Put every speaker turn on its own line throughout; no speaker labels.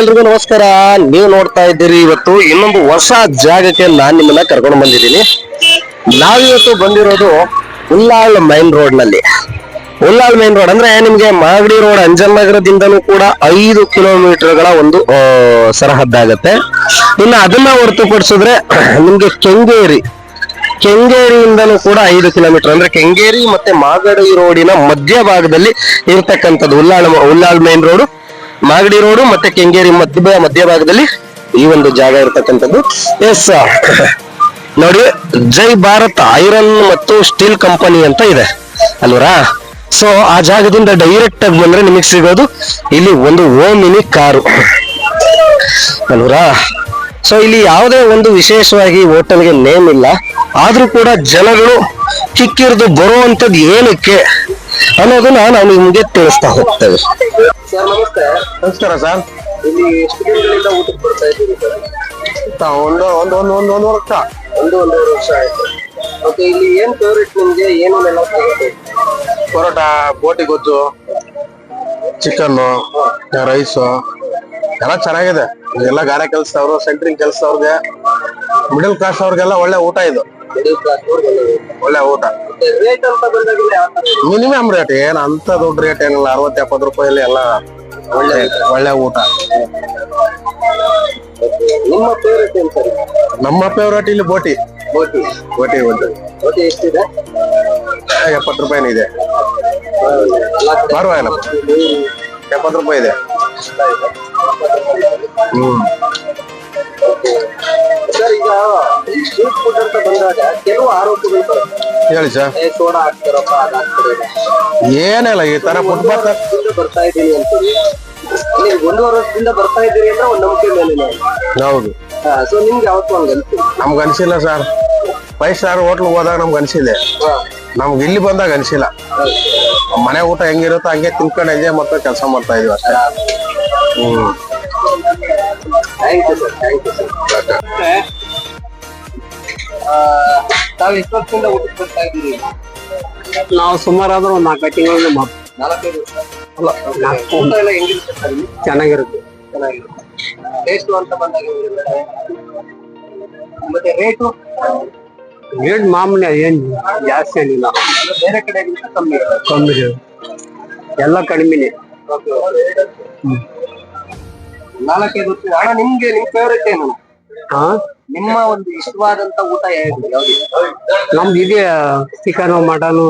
ಎಲ್ರಿಗೂ ನಮಸ್ಕಾರ. ನೀವು ನೋಡ್ತಾ ಇದ್ದೀರಿ ಇವತ್ತು ಇನ್ನೊಂದು ಹೊಸ ಜಾಗಕ್ಕೆ ನಾನ್ ನಿಮ್ಮನ್ನ ಕರ್ಕೊಂಡು ಬಂದಿದ್ದೀನಿ. ನಾವಿವತ್ತು ಬಂದಿರೋದು ಉಲ್ಲಾಳ್ ಮೈನ್ ರೋಡ್ನಲ್ಲಿ ಉಲ್ಲಾಳ್ ಮೈನ್ ರೋಡ್ ಅಂದ್ರೆ ನಿಮ್ಗೆ ಮಾಗಡಿ ರೋಡ್ ಅಂಜಲ್ ನಗರದಿಂದನೂ ಕೂಡ ಐದು ಕಿಲೋಮೀಟರ್ಗಳ ಒಂದು ಆ, ಸರಹದ್ದಾಗತ್ತೆ. ಇನ್ನು ಅದನ್ನ ಹೊರತುಪಡಿಸಿದ್ರೆ ನಿಮ್ಗೆ ಕೆಂಗೇರಿ ಕೆಂಗೇರಿಯಿಂದನೂ ಕೂಡ ಐದು ಕಿಲೋಮೀಟರ್ ಅಂದ್ರೆ ಕೆಂಗೇರಿ ಮತ್ತೆ ಮಾಗಡಿ ರೋಡಿನ ಮಧ್ಯ ಭಾಗದಲ್ಲಿ ಇರ್ತಕ್ಕಂಥದ್ದು Ullal Ullal main road. Magadi road ಮತ್ತೆ ಕೆಂಗೇರಿ ಮಧ್ಯ ಮಧ್ಯಭಾಗದಲ್ಲಿ ಈ ಒಂದು ಜಾಗ ಇರ್ತಕ್ಕಂಥದ್ದು. ಎಸ್ ನೋಡಿ, ಜೈ ಭಾರತ್, ಐರನ್ ಮತ್ತು ಸ್ಟೀಲ್ ಕಂಪನಿ ಅಂತ ಇದೆ. ಅಲ್ವರಾ? ಸೊ ಆ ಜಾಗದಿಂದ ಡೈರೆಕ್ಟ್ ಆಗಿ ಬಂದ್ರೆ ನಿಮಗೆ ಸಿಗೋದು ಇಲ್ಲಿ ಒಂದು ಓಮಿನಿ ಕಾರು. ಅಲ್ವರಾ? ಸೊ ಇಲ್ಲಿ ಯಾವುದೇ ಒಂದು ವಿಶೇಷವಾಗಿ ಹೋಟೆಲ್ಗೆ ನೇಮ್ ಇಲ್ಲ. ಆದ್ರೂ ಕೂಡ ಜನಗಳು ಕಿಕ್ಕಿರಿದು ಬರುವಂತದ್ದು ಏನಕ್ಕೆ ಅನ್ನೋದನ್ನ ನಾವು ನಿಮ್ಗೆ ತಿಳಿಸ್ತಾ ಹೋಗ್ತೇವೆ. ಸರ್ ನಮಸ್ತೆ.
ನಮಸ್ಕಾರ ಸರ್.
ಇಲ್ಲಿ ಎಷ್ಟು ದಿನಗಳಿಂದ ಊಟಕ್ಕೆ ಬರ್ತಾ ಇದ್ದೀವಿ ಸರ್.
ಒಂದು ಒಂದು ಒಂದು ಒಂದು ಒಂದು ವರ್ಷ.
ಒಂದು ಒಂದೂವರೆ ವರ್ಷ ಆಯ್ತು. ಓಕೆ ಇಲ್ಲಿ ಏನ್ ಫೇವ್ರೇಟ್ ನಿಮ್ಗೆ? ಏನೇನೆಲ್ಲ ಸಿಗುತ್ತೆ
ಪರೋಟ ಬೋಟಿ ಗೊಜ್ಜು ಚಿಕನ್ನು ರೈಸು ಎಲ್ಲ ಚೆನ್ನಾಗಿದೆ. ಎಲ್ಲ ಗಾರೆ ಕೆಲಸದವ್ರು ಸೆಂಟ್ರಿಂಗ್ ಕೆಲಸದವ್ರಿಗೆ ಮಿಡಲ್ ಕ್ಲಾಸ್ ಅವ್ರಿಗೆಲ್ಲ ಒಳ್ಳೆ ಊಟ ಇದು.
ಮಿಡಲ್ ಕ್ಲಾಸ್
ಒಳ್ಳೆ ಊಟ. ಮಿನಿಮಮ್ ರೇಟ್ ಏನ್ ಅಂತ ದೊಡ್ಡ ರೇಟ್ ಏನಿಲ್ಲ ಅರವತ್ ಎಪ್ಪತ್ತು ರೂಪಾಯಲ್ಲಿ ಎಲ್ಲ ಒಳ್ಳೆ ಒಳ್ಳೆ ಊಟ.
ನಿಮ್ಮ ಫೇವ್ರೇಟ್ ಏನ್ ಸರ್?
ನಮ್ಮ ಫೇವ್ರೇಟ್ ಇಲ್ಲಿ ಬೋಟಿ.
ಬೋಟಿ.
ಬೋಟಿ ಒಂದು
ಬೋಟಿ ಎಷ್ಟಿದೆ?
ಎಪ್ಪತ್ತು ರೂಪಾಯಿನ ಇದೆ ಪರವಾಗಿಲ್ಲ. ಎಪ್ಪತ್ತು ರೂಪಾಯಿ ಇದೆ. ಹ್ಮ್.
ಸರ್ ಈಗ ಸ್ಟ್ರೀಟ್ ಫುಡ್ ಅಂತ ಬಂದಾಗ ಕೆಲವು ಆರೋಪಗಳು ಬರುತ್ತೆ.
ಹೇಳಿ ಸರ್. ಏನಿಲ್ಲ ಈ ತರ ಫುಟ್ಪಾತ್
ಬರ್ತಾ ಇದ್ದೀನಿ ನೀವು ಒಂದು ವರ್ಷದಿಂದ ಬರ್ತಾ ಇದ್ದೀರಿ ಅಂದ್ರೆ ಒಂದ್ ನಂಬಿಕೆ ಮೇಲೆ
ಹೌದು.
ಸೊ ನಿಮ್ಗೆ ಯಾವತ್ತೂ ಹಂಗ ಅನ್ಸುತ್ತೆ?
ನಮ್ಗೆ ಅನ್ಸಿಲ್ಲ ಸರ್. ಫೈವ್ ಸ್ಟಾರ್ ಹೋಟ್ಲ್ ಹೋದಾಗ ನಮ್ಗೆ ಅನ್ಸಿದೆ. ನಮ್ಗೆ ಇಲ್ಲಿ ಬಂದಾಗ ಅನ್ಸಿಲ್ಲ. ಮನೆ ಊಟ ಹೆಂಗಿರುತ್ತೋ ಹಂಗೆ ತಿನ್ಕೊಂಡು ಎಂಜಾಯ್ ಮತ್ತೆ ಕೆಲಸ ಮಾಡ್ತಾ ಇದೀವಿ ಅಷ್ಟೇ. ಹ್ಮ್.
Thank you sir thank you sir ತಾವು ಎಷ್ಟು ವರ್ಷದಿಂದ ಊಟಕ್ಕೆ ಬರ್ತಾ ಇದ್ದೀರಿ.
ನಾವು ಸುಮಾರಾದ್ರೂ ಒಂದು ನಾಲ್ಕು ತಿಂಗಳಿಂದ ಮಾತು
ನಾಲ್ಕೈದು ವರ್ಷ.
ಅಲ್ಲ, ನಾಲ್ಕು
ಊಟ ಎಲ್ಲ ಹೆಂಗಿರುತ್ತೆ ಸರ್ ಇಲ್ಲಿ?
ಚೆನ್ನಾಗಿರುತ್ತೆ.
ಚೆನ್ನಾಗಿರುತ್ತೆ. ಟೇಸ್ಟು ಅಂತ ಬಂದಾಗ ಹೆಂಗಿರುತ್ತೆ ಮತ್ತೆ ರೇಟು?
ರೇಟ್ ಮಾಮೂಲಿ ಏನ್ ಜಾಸ್ತಿ ಏನಿಲ್ಲ.
ಬೇರೆ ಕಡೆಗಿಂತ ಕಮ್ಮಿ ಇರುತ್ತೆ
ಕಮ್ಮಿ ಇದೆ. ಎಲ್ಲ ಕಡಿಮೆನೆ.
ನಾಲ್ಕೈದು ವರ್ಷ. ಅಣ್ಣ ನಿಮ್ಗೆ ನಿಮ್ ಫೇವ್ರೇಟ್ ಏನು?
ಹಾ
ನಿಮ್ಮ ಒಂದು ಇಷ್ಟವಾದಂತ ಊಟ ಯಾವ್ದು?
ನಮ್ದು ಇದೆ ಚಿಕನ್ ಮಟನ್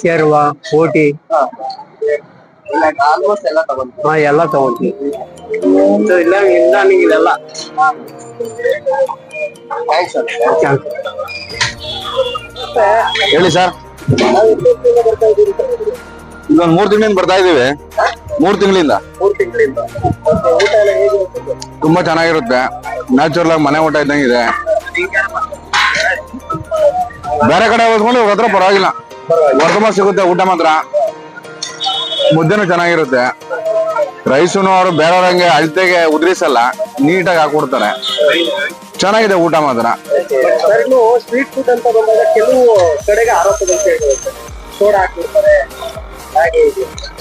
ಶೇರ್ವ
ಓಟಿ ಆಲ್ಮೋಸ್ಟ್ ಎಲ್ಲ ತಗೊಂಡು
ಹಾ ಎಲ್ಲ ತಗೊಂತೀವಿ ಇಲ್ಲ ಇಲ್ಲ ಇದೆಲ್ಲ?
Thanks sir.
ಹೇಳಿ ಸರ್. ಇದೊಂದು ಮೂರ್ ದಿನದಿಂದ ಬರ್ತಾ ಇದೀವಿ ಮೂರ್ ತಿಂಗಳಿಂದ?
ಮೂರು ತಿಂಗಳಿಂದ. ಊಟ ಎಲ್ಲ ಹೇಗಿರುತ್ತೆ
ತುಂಬಾ ಚೆನ್ನಾಗಿರುತ್ತೆ. ನ್ಯಾಚುರಲ್ ಆಗಿ ಮನೆ ಊಟ ಇದ್ದಂಗೆ ಇದೆ. ಬೇರೆ ಕಡೆ ಹೋದ್ಕೊಂಡು ಇವ್ರ ಹತ್ರ ಪರವಾಗಿಲ್ಲ. ವರ್ಧಮ ಸಿಗುತ್ತೆ ಊಟ ಮಾತ್ರ. ಮುದ್ದೆನೂ ಚೆನ್ನಾಗಿರುತ್ತೆ. ರೈಸುನು ಅವರು ಬೇರೆಯವ್ರಂಗೆ ಅಳತೆಗೆ ಉದ್ರಿಸಲ್ಲ ನೀಟಾಗಿ ಹಾಕೊಡ್ತಾರೆ ಚೆನ್ನಾಗಿದೆ ಊಟ ಮಾತ್ರ.
ಸರ್ ಇನ್ನು ಸ್ಟ್ರೀಟ್ ಫುಡ್ ಅಂತ ಬಂದಾಗ ಕೆಲವು ಕಡೆಗೆ ಆರೋಪಗಳು ಕೇಳಿರುತ್ತೆ ಸೋಡಾ ಹಾಕಿರ್ತಾರೆ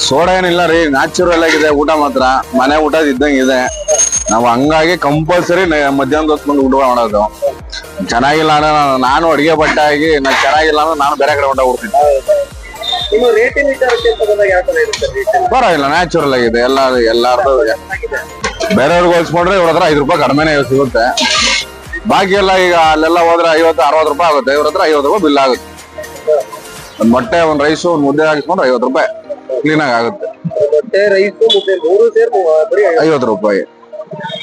ಸೋಡಾ ಏನಿಲ್ಲ ರೀ ನ್ಯಾಚುರಲ್ ಆಗಿದೆ ಊಟ ಮಾತ್ರ. ಮನೆ ಊಟ ಇದ್ದಂಗಿದೆ ಇದೆ. ನಾವು ಹಂಗಾಗಿ ಕಂಪಲ್ಸರಿ ಮಧ್ಯಾಹ್ನದ ಹೊತ್ತು ಊಟ ಮಾಡೋದು. ಚೆನ್ನಾಗಿಲ್ಲ ಅಂದ್ರೆ ನಾನು- ಅಡಿಗೆ ಬಟ್ಟೆ ಆಗಿ ನಾ ಚೆನ್ನಾಗಿಲ್ಲ ಅಂದ್ರೆ ನಾನು ಬೇರೆ ಕಡೆ ಊಟ
ಹೋಗ್ತೀನಿ
ಪರವಾಗಿಲ್ಲ ನ್ಯಾಚುರಲ್ ಆಗಿದೆ. ಎಲ್ಲ ಎಲ್ಲಾರ್ದು ಬೇರೆಯವ್ರಿಗೆ ಹೋಲ್ಸ್ಕೊಂಡ್ರೆ ಇವ್ರ ಹತ್ರ ಐದು ರೂಪಾಯಿ ಕಡಿಮೆನೇ ಸಿಗುತ್ತೆ. ಬಾಕಿ ಎಲ್ಲ ಈಗ ಅಲ್ಲೆಲ್ಲ ಹೋದ್ರೆ ಐವತ್ತು ಅರವತ್ತು ರೂಪಾಯಿ ಆಗುತ್ತೆ. ಇವ್ರ ಹತ್ರ ಐವತ್ತು ರೂಪಾಯಿ ಬಿಲ್ ಆಗುತ್ತೆ. ಒಂದ್ ಮೊಟ್ಟೆ ಒಂದ್ ರೈಸು ಒಂದ್ ಮುದ್ದೆ ಹಾಕಿಸ್ಕೊಂಡ್ರೆ ಐವತ್ತು ರೂಪಾಯಿ. ಕ್ಲೀನ್ ಆಗಿ ಆಗುತ್ತೆ.
ಮೊಟ್ಟೆ ರೈಸು ಮುದ್ದೆ ಮೂರು ಸೇರಿ ಮೂ- ಬರೀ ಐವತ್ತು.
ಐವತ್ತು ರೂಪಾಯಿ.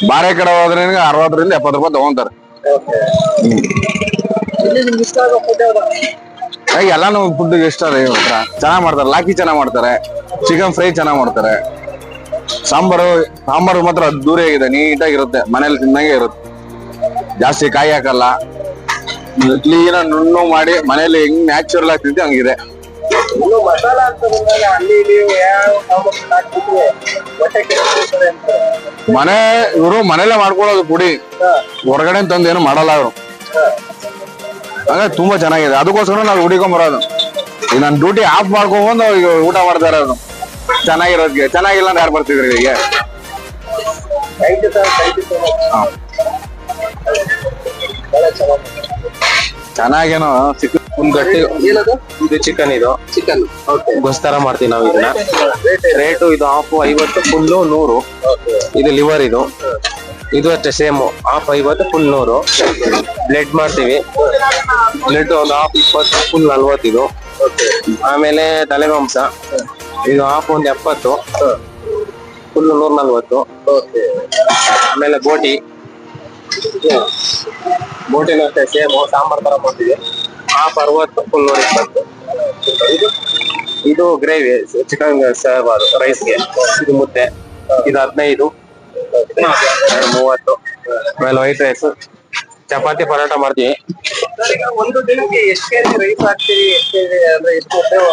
ಬಾರೆ ಕಡೆ ಹೋದ್ರೆ ನಿಮ್ಗೆ ಅರವತ್ತರಿಂದ ಎಪ್ಪತ್ತು ರೂಪಾಯಿ ತಗೊಂತಾರೆ. ಎಲ್ಲಾನು ಫುಡ್ ಇಷ್ಟ ಹತ್ರ. ಚೆನ್ನಾಗ್ ಮಾಡ್ತಾರೆ. ಲಾಕಿ ಚೆನ್ನಾಗ್ ಮಾಡ್ತಾರೆ. ಚಿಕನ್ ಫ್ರೈ ಚೆನ್ನಾಗ್ ಮಾಡ್ತಾರೆ. ಸಾಂಬಾರು ಸಾಂಬಾರು ಮಾತ್ರ ದೂರ ಆಗಿದೆ ನೀಟಾಗಿರುತ್ತೆ. ಮನೇಲಿ ತಿಂದಂಗೆ ಇರುತ್ತೆ. ಜಾಸ್ತಿ ಕಾಯಿ ಹಾಕಲ್ಲ. ಕ್ಲೀನ್ ನುಣ್ಣು ಮಾಡಿ ಮನೇಲಿ ಹೆಂಗ್ ನ್ಯಾಚುರಲ್ ಆಗಿ ತಿಂತೀವಿ ಹಂಗಿದೆ. ಮನೆ ಇವರು ಮನೇಲೆ ಮಾಡ್ಕೊಳ್ಳೋದು ಪುಡಿ ಹೊರಗಡೆ ತಂದು ಏನು ಮಾಡಲ್ಲ ಅವರು ಅಂದ್ರೆ ತುಂಬಾ ಚೆನ್ನಾಗಿದೆ. ಅದಕ್ಕೋಸ್ಕರ ನಾವು ಹುಡಿಕೊಂಡ್ ಬರೋದು. ಈಗ ನಾನು ಡ್ಯೂಟಿ ಆಫ್ ಮಾಡ್ಕೊಂಡ್ಬಂದು ಈಗ ಊಟ ಮಾಡ್ತಾ ಅದು ಚೆನ್ನಾಗಿರೋದ್ಗೆ. ಚೆನ್ನಾಗಿಲ್ಲ ಅಂದ್ರೆ ಯಾರು ಬರ್ತಿದ್ರಿ ಈಗ
thank you sir thank you so much
ಹಾ.
ಬಹಳ ಚೆನ್ನಾಗಿ
ಚೆನ್ನಾಗೇನೋ
ಚಿಕ್ಕ ಗಟ್ಟಿ
ಏನದು?
ಇದು ಚಿಕನ್ ಇದು.
ಚಿಕನ್ ಓಕೆ
ಗೊಸ್ತರ ಮಾಡ್ತೀವಿ ನಾವು ಇದನ್ನ. ರೇಟು ಇದು ಹಾಫ್ ಐವತ್ತು ಫುಲ್ಲು ನೂರು. ಇದು ಲಿವರ್ ಇದು. ಇದು ಅಷ್ಟೇ ಸೇಮ್ ಹಾಫ್ ಐವತ್ತು ಫುಲ್ ನೂರು. ಬ್ಲಡ್ ಮಾಡ್ತೀವಿ. ಬ್ಲೆಡ್ ಒಂದು ಹಾಫ್ ಇಪ್ಪತ್ತು ಫುಲ್ ನಲ್ವತ್ತು ಇದು. ಆಮೇಲೆ ತಲೆ ಮಾಂಸ ಇದು ಹಾಫ್ ಒಂದು ಎಪ್ಪತ್ತು. ಫುಲ್ ನೂರ ನಲ್ವತ್ತು. ಆಮೇಲೆ ಬೋಟಿ ಬೋಟಿನ ಅಷ್ಟೇ ಸೇಮ್ ಸಾಂಬಾರ್ ತರ ಮಾಡ್ತೀವಿ. ಆ ಪರ್ವತ ಫುಲ್ ನೋಡಿ ಇದು ಇದು ಗ್ರೇವಿ ಚಿಕನ್ ಸಾಂಬಾರು ರೈಸ್ಗೆ ಇದು ಮುದ್ದೆ ಇದು ಹದಿನೈದು ಮೂವತ್ತು ಆಮೇಲೆ ವೈಟ್ ರೈಸ್ ಚಪಾತಿ ಪರೋಟ ಮಾಡ್ತೀವಿ.
ಒಂದು ದಿನಕ್ಕೆ ಎಷ್ಟು ಕೆಜಿ ರೈಸ್ ಹಾಕ್ತೀರಿ ಎಷ್ಟು ಕೆಜಿ ಅಂದ್ರೆ ಎಷ್ಟು ಉಪಯೋಗ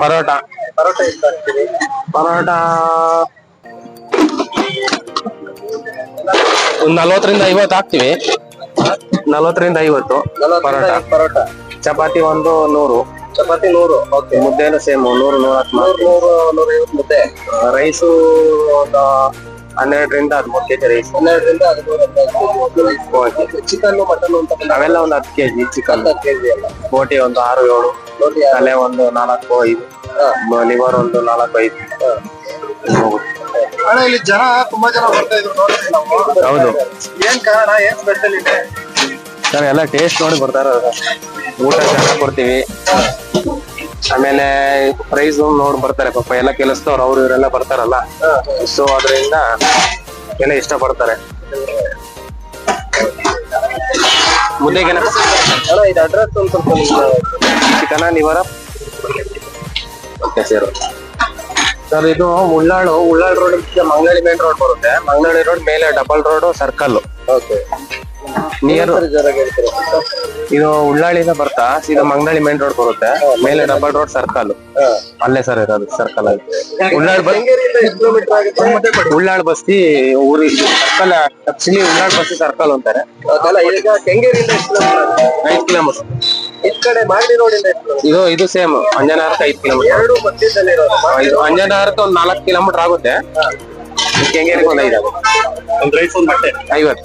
ಪರೋಟ.
ಪರೋಟ ಎಷ್ಟು ಹಾಕ್ತೀರಿ?
ಪರೋಟ ಒಂದ್ ನಲ್ವತ್ತರಿಂದ ಐವತ್ತು ಹಾಕ್ತಿವಿ. ನಲ್ವತ್ತರಿಂದ ಐವತ್ತು ಪರೋಟ.
ಪರೋಟ.
ಚಪಾತಿ ಒಂದು ನೂರು.
ಚಪಾತಿ ನೂರು ಓಕೆ.
ಮುದ್ದೆನೂ ಸೇಮ್ ನೂರು ನೂರ
ನೂರು ನೂರು ನೂರೈವತ್ತು ಮುದ್ದೆ.
ರೈಸು ಒಂದು ಹನ್ನೆರಡರಿಂದ ಹದಿಮೂರು ಕೆಜಿ ರೈಸ್
ಹನ್ನೆರಡರಿಂದ ಹದಿಮೂರು ಚಿಕನ್ ಮಟನ್ ಅಂತ
ಅವೆಲ್ಲ ಒಂದು ಹತ್ತು ಕೆಜಿ ಚಿಕನ್
ಹತ್ತು ಕೆಜಿ ಅಲ್ಲ
ಬೋಟಿ ಒಂದು ಆರು ಏಳು. ತಲೆ ಒಂದು ನಾಲ್ಕು ಐದು. ಲಿವರ್ ಒಂದು ನಾಲ್ಕು ಐದು.
ಅಣ್ಣ ಇಲ್ಲಿ ಜನ ತುಂಬಾ ಜನ ಬರ್ತಾ ಇದ್ರು ನಾವು
ಹೌದು.
ಏನ್ ಕಾರಣ ಏನ್ ಸ್ಪೆಷಲ್ ಇದೆ?
ಸರ್ ಎಲ್ಲ ಟೇಸ್ಟ್ ನೋಡಿ ಬರ್ತಾರ ಊಟ ಚೆನ್ನಾಗಿ ಕೊಡ್ತೀವಿ. ಆಮೇಲೆ ಪ್ರೈಸ್ ನೋಡಿ ಬರ್ತಾರೆ ಪಾಪ. ಎಲ್ಲ ಕೆಲಸದವ್ರು ಅವ್ರು ಇವರೆಲ್ಲ ಬರ್ತಾರಲ್ಲ. ಸೊ ಅದರಿಂದ ಎಲ್ಲ ಇಷ್ಟ ಪಡ್ತಾರೆ ಮುದ್ದೆಗೆನ
ಇದು ಅಡ್ರೆಸ್ ಒಂದು ಸ್ವಲ್ಪ
ಚಿಕನ ಸರ್. ಸರ್ ಇದು Ullal Ullal road Mangali main road ಬರುತ್ತೆ. ಮಂಗಳಿ ರೋಡ್ ಮೇಲೆ ಡಬಲ್ ರೋಡ್ ಸರ್ಕಲ್
ಓಕೆ. ಹೇಳ್ತೀರಾ
ಇದು ಉಳ್ಳಾಳಿಂದ ಬರ್ತಾ ಸೀದಾ ಮಂಗಳಿ ಮೇನ್ ರೋಡ್ ಬರುತ್ತೆ. ಮೇಲೆ ಡಬಲ್ ರೋಡ್ ಸರ್ಕಲ್ ಅಲ್ಲೇ ಸರ್ ಇರೋದು ಸರ್ಕಲ್ ಅಲ್ಲಿ. ಉಳ್ಳಾಳ್ ಬಸ್ ಬಸ್ತಿ ಊರಿ circle actually Ullal Basti circle ಅಂತಾರೆ. ಐದು ಕಿಲೋಮೀಟರ್ ಇದು ಇದು ಸೇಮ್ ಅಂಜನಾರಕ್ಕೆ ಐದು ಕಿಲೋಮೀಟರ್ ಅಂಜನಾರಕ್ಕೆ ಒಂದು ನಾಲ್ಕು ಕಿಲೋಮೀಟರ್ ಆಗುತ್ತೆ. ಕೆಂಗೇರಿಗೆ ಒಂದು ಐದು
ಒಂದು ರೈಸ್ ಒಂದು ಬಟ್ಟೆ.
ಐವತ್ತು.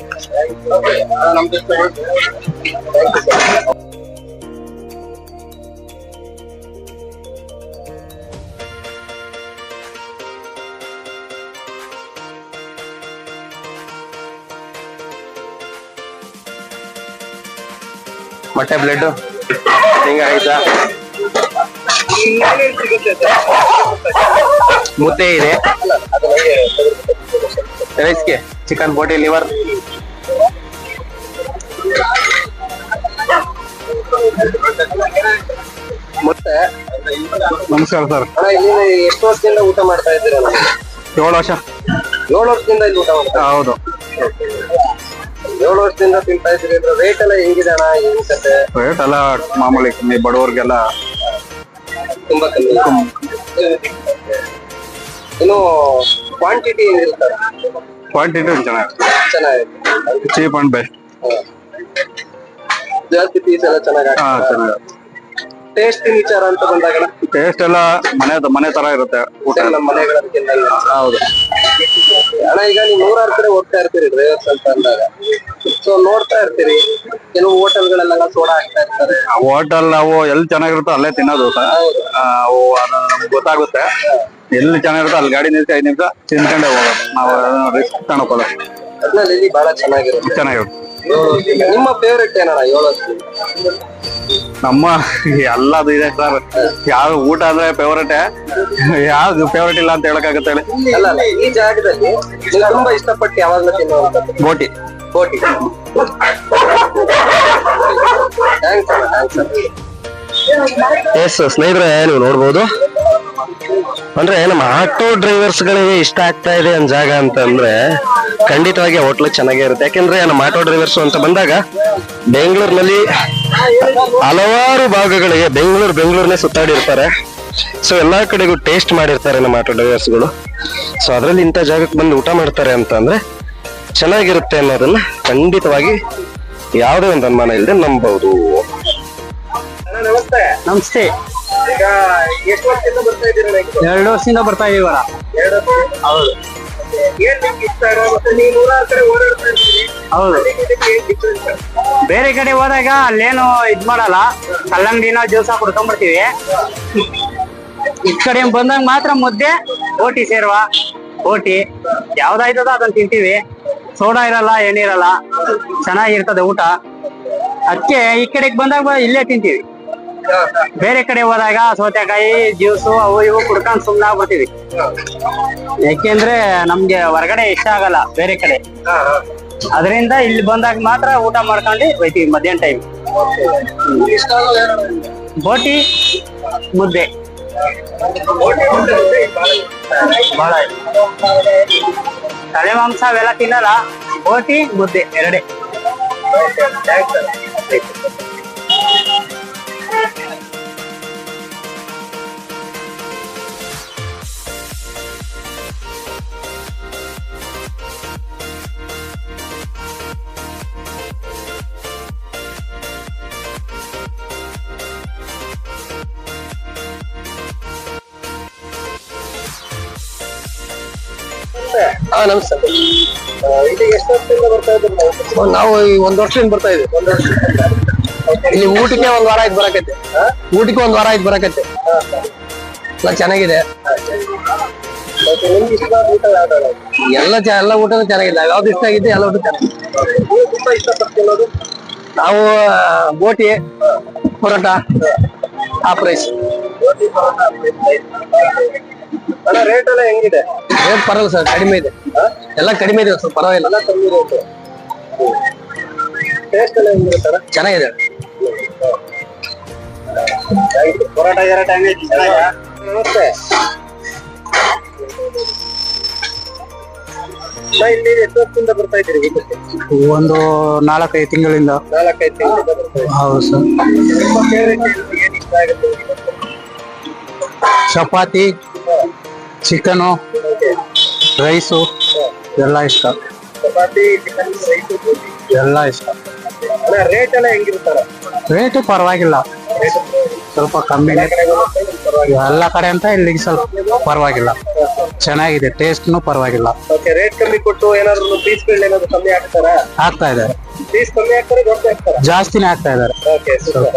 ಮೊಟ್ಟೆ ಬ್ಲಡ್ ಹಿಂಗ ಆಯ್ತಾ ಮುದ್ದೆ ಇದೆ. ರೈಸ್ಗೆ ಚಿಕನ್ ಬೋಟಿ ಲಿವರ್.
ಮತ್ತೆ
ನಮಸ್ಕಾರ ಸರ್.
ಎಷ್ಟು ವರ್ಷದಿಂದ ಊಟ ಮಾಡ್ತಾ ಇದ್ದೀರಾ
ಏಳು ವರ್ಷ.
ಏಳು ವರ್ಷದಿಂದ ಇಲ್ಲಿ ಊಟ ಮಾಡ್ತಾ
ಹೌದು.
ಏಳು ವರ್ಷದಿಂದ ತಿಂತಾ ಇದ್ದೀರಿ? ಅಂದ್ರೆ ರೇಟ್ ಎಲ್ಲ ಹೆಂಗಿದೆ ಅಣ್ಣ ಏನ್ ಕತೆ
ರೇಟ್ ಎಲ್ಲ ಮಾಮೂಲಿ ಕಮ್ಮಿ ಬಡವ್ರಿಗೆಲ್ಲ
ತುಂಬಾ ಕಮ್ಮಿ. ಇನ್ನು ಕ್ವಾಂಟಿಟಿ
ಕ್ವಾಂಟಿಟಿ ಚೆನ್ನಾಗಿ
ಚೆನ್ನಾಗಿದೆ
ಚೀಪ್ ಅಂಡ್ ಬೆಸ್ಟ್.
ಜಾಸ್ತಿ ಪೀಸ್ ಎಲ್ಲ ಚೆನ್ನಾಗಿ
ಹಾ
ಟೇಸ್ಟ್ ವಿಚಾರ ಅಂತ ಬಂದಾಗ
ಟೇಸ್ಟ್ ಎಲ್ಲ ಮನೆ ಮನೆ ತರ ಇರುತ್ತೆ ಊಟ. ಎಲ್ಲ
ನಮ್ಮ ಮನೆಗಳಂತೆಲ್ಲ
ಹೌದು.
ಅಣ್ಣ ಈಗ ನೀವು ನೂರಾರು ಕಡೆ ಹೋಗ್ತಾ ಇರ್ತೀರಿ ಡ್ರೈವರ್ಸ್ ಅಂತ ಅಂದಾಗ. ಸೊ ನೋಡ್ತಾ ಇರ್ತೀರಿ. ಕೆಲವು ಹೋಟೆಲ್ಗಳೆಲ್ಲ ಸೋಡಾ ಹಾಕ್ತಾ ಇರ್ತಾರೆ.
ಹೋಟೆಲ್ ನಾವು ಎಲ್ಲಿ ಚೆನ್ನಾಗಿರುತ್ತೋ ಅಲ್ಲೇ ತಿನ್ನೋದು ಸರ್. ಅವು ಅದು ಗೊತ್ತಾಗುತ್ತೆ. ಎಲ್ಲಿ ಚೆನ್ನಾಗಿರುತ್ತೆ ಅಲ್ಲಿ ಗಾಡಿ ನಿಲ್ಸಿ ಐದು ನಿಮಿಷ ತಿನ್ಕೊಂಡೆ ಹೋಗೋದು. ನಾವು ರಿಸ್ಕ್ ತಗೊಳಕೋಲ್ಲ
ಅದ್ರಲ್ಲಿ ಇಲ್ಲಿ ಬಹಳ ಚೆನ್ನಾಗಿರುತ್ತೆ.
ಚೆನ್ನಾಗಿರುತ್ತೆ.
ನಿಮ್ಮ ಫೇವ್ರೆಟ್ ಏಳು ವರ್ಷದಿಂದ
ನಮ್ಮ ಎಲ್ಲದು ಇದೆ ಸರ್. ಯಾವ ಊಟ ಅಂದ್ರೆ ಫೇವ್ರೇಟ್ ಯಾವ್ದು ಫೇವ್ರೇಟ್ ಇಲ್ಲ ಅಂತ ಹೇಳಕ್ಕಾಗತ್ತೆ ಹೇಳಿ.
ಅಲ್ಲ ಅಲ್ಲ, ಈ ಜಾಗದಲ್ಲಿ ನೀವು ತುಂಬಾ ಇಷ್ಟಪಟ್ಟು ಯಾವಾಗ್ಲೂ ತಿನ್ನುವಂಥದ್ದು?
ಬೋಟಿ
ಬೋಟಿ ಥ್ಯಾಂಕ್ಸ್ ಥ್ಯಾಂಕ್ಸ್
ಎಸ್ ಸ್ನೇಹಿತರೆ ನೀವು ನೋಡ್ಬೋದು. ಅಂದ್ರೆ ನಮ್ಮ ಆಟೋ ಡ್ರೈವರ್ಸ್ ಗಳಿಗೆ ಇಷ್ಟ ಆಗ್ತಾ ಇದೆ ಒಂದ್ ಜಾಗ ಅಂತಂದ್ರೆ ಖಂಡಿತವಾಗಿ ಹೋಟ್ಲ್ ಚೆನ್ನಾಗೇ ಇರುತ್ತೆ. ಯಾಕೆಂದ್ರೆ ನಮ್ಮ ಆಟೋ ಡ್ರೈವರ್ಸ್ ಅಂತ ಬಂದಾಗ ಬೆಂಗಳೂರಿನಲ್ಲಿ ಹಲವಾರು ಭಾಗಗಳಿಗೆ ಬೆಂಗಳೂರು ಬೆಂಗಳೂರನ್ನೇ ಸುತ್ತಾಡಿರ್ತಾರೆ. ಸೊ ಎಲ್ಲಾ ಕಡೆಗೂ ಟೇಸ್ಟ್ ಮಾಡಿರ್ತಾರೆ ನಮ್ಮ ಆಟೋ ಡ್ರೈವರ್ಸ್ಗಳು. ಸೊ ಅದರಲ್ಲಿ ಇಂಥ ಜಾಗಕ್ಕೆ ಬಂದು ಊಟ ಮಾಡ್ತಾರೆ ಅಂತ ಅಂದ್ರೆ ಚೆನ್ನಾಗಿರುತ್ತೆ ಅನ್ನೋದನ್ನ ಖಂಡಿತವಾಗಿ ಯಾವುದೇ ಒಂದು ಅನುಮಾನ ಇಲ್ಲದೆ ನಂಬಬಹುದು.
ನಮಸ್ತೆ.
ನಮಸ್ತೆ.
ಈಗ ಎಷ್ಟು ವರ್ಷದಿಂದ ಬರ್ತಾ ಇದ್ದೀರಾ?
ಎರಡು ವರ್ಷದಿಂದ ಬರ್ತಾ ಇದೀವಿ ಅಣ್ಣ
ಎರಡು ವರ್ಷ?
ಹೌದು.
ಏನ್ ನಿಮ್ಗೆ ಇಷ್ಟ ಅಣ್ಣ? ಮತ್ತೆ ನೀವು ನೂರಾರು ಕಡೆ ಓಡಾಡ್ತಾ ಇರ್ತೀರಿ
ಹೌದು.
ಇದಕ್ಕೆ ಏನ್ difference?
ಬೇರೆ ಕಡೆ ಹೋದಾಗ ಅಲ್ಲೇನು ಇದ್ ಮಾಡಲ್ಲ. ಕಲ್ಲಂಗಡಿನ ಜ್ಯೂಸ ಕುಡ್ಕೊಂಡ್ಬಿಡ್ತೀವಿ ಈ ಕಡೆ ಬಂದಾಗ ಮಾತ್ರ ಮುದ್ದೆ ಓಟಿ ಸೇರುವ. ಓಟಿ ಯಾವ್ದಾಯ್ತದ ಅದನ್ನ ತಿಂತೀವಿ. ಸೋಡಾ ಇರಲ್ಲ ಎಣ್ಣೀರಲ್ಲ ಚೆನ್ನಾಗಿರ್ತದೆ ಊಟ. ಅದಕ್ಕೆ ಈ ಕಡೆಗೆ ಬಂದಾಗ ಇಲ್ಲೇ ತಿಂತೀವಿ. ಬೇರೆ ಕಡೆ ಹೋದಾಗ ಸೌತೆಕಾಯಿ, ಜ್ಯೂಸು, ಅವು ಇವು ಕುಡ್ಕೊಂಡು ಸುಮ್ಮನೆ ಆಗ್ಬಿಡ್ತೀವಿ. ಯಾಕೆಂದ್ರೆ ನಮ್ಗೆ ಹೊರಗಡೆ ಇಷ್ಟ ಆಗಲ್ಲ ಬೇರೆ ಕಡೆ. ಅದರಿಂದ ಇಲ್ಲಿ ಬಂದಾಗ ಮಾತ್ರ ಊಟ ಮಾಡ್ಕೊಂಡು ಹೋಯ್ತೀವಿ ಮಧ್ಯಾಹ್ನ ಟೈಮ್ ಬೋಟಿ, ಮುದ್ದೆ.
ಬಹಳ
ತಲೆ ಮಾಂಸ ಅವೆಲ್ಲ ತಿನ್ನಲ್ಲ, ಬೋಟಿ, ಮುದ್ದೆ ಎರಡೇ.
ಹಾ ನಮಸ್ತೆ.
ಇಲ್ಲಿ ಎಷ್ಟು ವರ್ಷದಿಂದ ಬರ್ತಾ ಇದ್ದೀರಿ ನಾವು?
ನಾವು ಈ ಒಂದ್ ವರ್ಷದಿಂದ ಬರ್ತಾ ಇದೀವಿ
ಒಂದು ವರ್ಷ
ಇಲ್ಲಿ ಊಟಕ್ಕೆ ಒಂದ್ ವಾರ ಆಯ್ತು ಬರಕತ್ತೆ. ಊಟಕ್ಕೆ ಒಂದ್ ವಾರ ಆಯ್ತು ಬರಕತ್ತೆ. ಎಲ್ಲ ಚೆನ್ನಾಗಿದೆ.
ಮತ್ತೆ ನಿಮ್ಗೆ ಊಟ?
ಎಲ್ಲ ಚ- ಎಲ್ಲ ಊಟನೂ ಚೆನ್ನಾಗಿದೆ. ಯಾವ್ದು ಇಷ್ಟ ಆಗಿದೆ ಎಲ್ಲ ಊಟ ಚೆನ್ನಾಗಿದೆ.
ನೀವು ತುಂಬಾ ಇಷ್ಟಪಡ್ತಿರೋದು?
ನಾವು ಆ, ಬೋಟಿ ಪರೋಟ ಹಾಫ್ ರೈಸ್
ರೋಟಿ ಪರೋಟ ಅಣ್ಣ ರೇಟ್ ಎಲ್ಲ ಹೆಂಗಿದೆ?
ರೇಟ್ ಪರವಾಗಿಲ್ಲ ಸರ್ ಕಡಿಮೆ ಇದೆ. ಎಲ್ಲ ಕಡಿಮೆ ಇದೆ ಸರ್ ಪರವಾಗಿಲ್ಲ.
ಎಲ್ಲ ಕಮ್ಮಿ ರೇಟ್ ಟೇಸ್ಟ್ ಎಲ್ಲ ಹೆಂಗಿದೆ
ಚೆನ್ನಾಗಿದೆ.
ಪರೋಟ ಗಿರೋಟ ಹೆಂಗೈತಿ
ನಮಸ್ತೆ. ಇಲ್ಲಿ ಎಷ್ಟು ವರ್ಷದಿಂದ ಬರ್ತಾ ಇದ್ದೀರಿ
ಒಂದು ನಾಲ್ಕೈದು ತಿಂಗಳಿಂದ.
ನಾಲ್ಕೈದು ತಿಂಗಳಿಂದ ಬರ್ತಾ ಇದ್ದೀರಿ.
ಹೌದು ಸರ್
ನಿಮ್ಮ ಫೇವ್ರೇಟ್ ಏನ್ ಇಷ್ಟ ಆಗುತ್ತೆ?
ಚಪಾತಿ ಚಿಕನು ರೈಸು ಎಲ್ಲ ಇಷ್ಟ.
ಚಪಾತಿ ಚಿಕನ್ ರೈಸ್ ಗೋಬಿ
ಎಲ್ಲ ಇಷ್ಟ.
ರೇಟ್ ಎಲ್ಲ ಹೆಂಗಿರ್ತಾರೆ
ರೇಟು ಪರವಾಗಿಲ್ಲ. ಸ್ವಲ್ಪ ಕಮ್ಮಿ. ಎಲ್ಲ ಕಡೆ ಅಂತ ಇಲ್ಲಿಗೆ ಸ್ವಲ್ಪ ಪರವಾಗಿಲ್ಲ. ಚೆನ್ನಾಗಿದೆ ಟೇಸ್ಟ್ನು ಪರವಾಗಿಲ್ಲ.
ಓಕೆ ರೇಟ್ ಕಮ್ಮಿ ಕೊಟ್ಟು ಏನಾದ್ರು ಪೀಸ್ಗಳು ಏನಾದ್ರು ಕಮ್ಮಿ ಹಾಕ್ತಾರಾ?
ಹಾಕ್ತಾ ಇದ್ದಾರೆ.
ಪೀಸ್ ಕಮ್ಮಿ ಹಾಕ್ತಾರ
ಜಾಸ್ತಿನೇ ಆಗ್ತಾ ಇದ್ದಾರೆ.
ಓಕೆ
ಸ್ವಲ್ಪ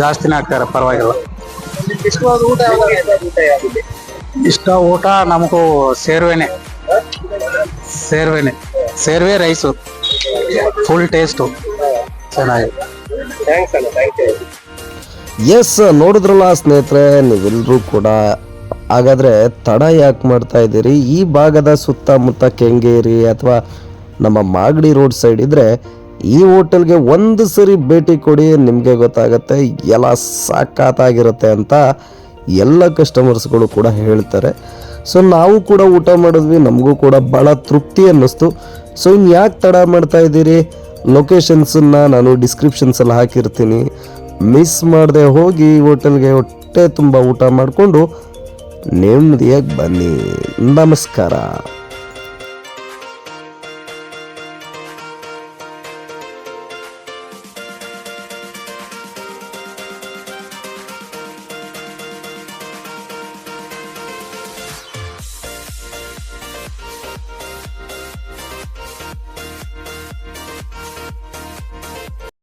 ಜಾಸ್ತಿನೇ ಹಾಕ್ತಾರೆ ಪರವಾಗಿಲ್ಲ.
ಇಷ್ಟವಾದ ಊಟ ಯಾವ್ದು
ಇಷ್ಟ ಊಟ ನಮಗೂ ಸೇರ್ವೆನೆ. ಸೇರ್ವೆನೆ. ಸೇರ್ವೆ ರೈಸು. ಫುಲ್ ಟೇಸ್ಟು ಚೆನ್ನಾಗಿದೆ
ಥ್ಯಾಂಕ್ಸ್ ಅಣ್ಣ ಥ್ಯಾಂಕ್ ಯು
ಎಸ್ ನೋಡಿದ್ರಲ್ಲ ಸ್ನೇಹಿತರೆ ನೀವೆಲ್ಲರೂ ಕೂಡ. ಹಾಗಾದ್ರೆ ತಡ ಯಾಕೆ ಮಾಡ್ತಾ ಇದ್ದೀರಿ? ಈ ಭಾಗದ ಸುತ್ತಮುತ್ತ ಕೆಂಗೇರಿ ಅಥವಾ ನಮ್ಮ ಮಾಗಡಿ ರೋಡ್ ಸೈಡ್ ಇದ್ರೆ ಈ ಹೋಟೆಲ್ಗೆ ಒಂದು ಸರಿ ಭೇಟಿ ಕೊಡಿ, ನಿಮಗೆ ಗೊತ್ತಾಗತ್ತೆ, ಎಲ್ಲ ಸಾಕಾತಾಗಿರುತ್ತೆ ಅಂತ ಎಲ್ಲ ಕಸ್ಟಮರ್ಸ್ಗಳು ಕೂಡ ಹೇಳ್ತಾರೆ. ಸೊ ನಾವು ಕೂಡ ಊಟ ಮಾಡಿದ್ವಿ, ನಮಗೂ ಕೂಡ ಭಾಳ ತೃಪ್ತಿ ಅನ್ನಿಸ್ತು. ಸೊ ಇನ್ನು ಯಾಕೆ ತಡ ಮಾಡ್ತಾ ಇದ್ದೀರಿ? ಲೊಕೇಶನ್ಸನ್ನು ನಾನು ಡಿಸ್ಕ್ರಿಪ್ಷನ್ಸಲ್ಲಿ ಹಾಕಿರ್ತೀನಿ. ಮಿಸ್ ಮಾಡದೆ ಹೋಗಿ ಹೋಟೆಲ್ಗೆ ಹೊಟ್ಟೆ ತುಂಬ ಊಟ ಮಾಡಿಕೊಂಡು, ನೆಮ್ಮದಿಯಾಗಿ ಬನ್ನಿ. ನಮಸ್ಕಾರ.